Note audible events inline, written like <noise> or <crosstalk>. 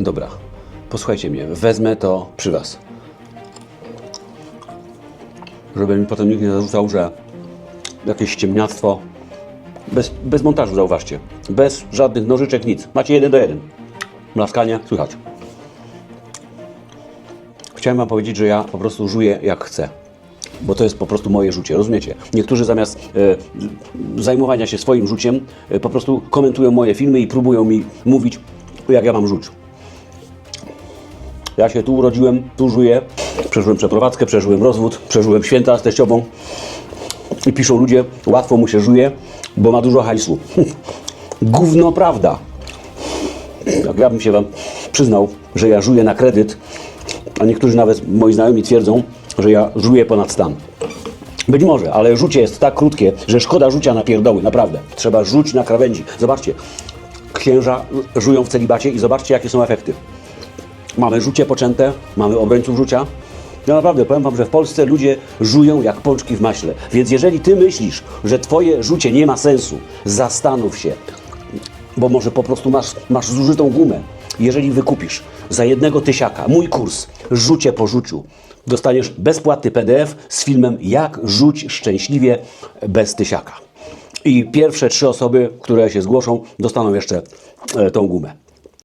Dobra, posłuchajcie mnie, wezmę to przy Was. Żeby mi potem nikt nie zarzucał, że jakieś ściemniactwo. Bez, bez montażu, zauważcie. Bez żadnych nożyczek, nic. Macie jeden do jeden. Mlaskanie, słychać. Chciałem Wam powiedzieć, że ja po prostu żuję jak chcę. Bo to jest po prostu moje rzucie, rozumiecie? Niektórzy zamiast e, zajmowania się swoim rzuciem, e, po prostu komentują moje filmy i próbują mi mówić, jak ja mam rzuć. Ja się tu urodziłem, tu żyję, przeżyłem przeprowadzkę, przeżyłem rozwód, przeżyłem święta z teściową i piszą ludzie, łatwo mu się żuje, bo ma dużo hajsu. <laughs> Gówno prawda. Jak ja bym się Wam przyznał, że ja żuję na kredyt, a niektórzy nawet moi znajomi twierdzą, że ja żuję ponad stan. Być może, ale rzucie jest tak krótkie, że szkoda rzucia na pierdoły, naprawdę. Trzeba rzuć na krawędzi. Zobaczcie, księża żują w celibacie i zobaczcie, jakie są efekty. Mamy rzucie poczęte, mamy obrońców rzucia. Ja naprawdę powiem Wam, że w Polsce ludzie żują jak pączki w maśle. Więc jeżeli Ty myślisz, że Twoje rzucie nie ma sensu, zastanów się, bo może po prostu masz, masz zużytą gumę. Jeżeli wykupisz za jednego tysiaka mój kurs Rzucie po rzuciu, dostaniesz bezpłatny PDF z filmem Jak rzuć szczęśliwie bez tysiaka. I pierwsze trzy osoby, które się zgłoszą, dostaną jeszcze e, tą gumę.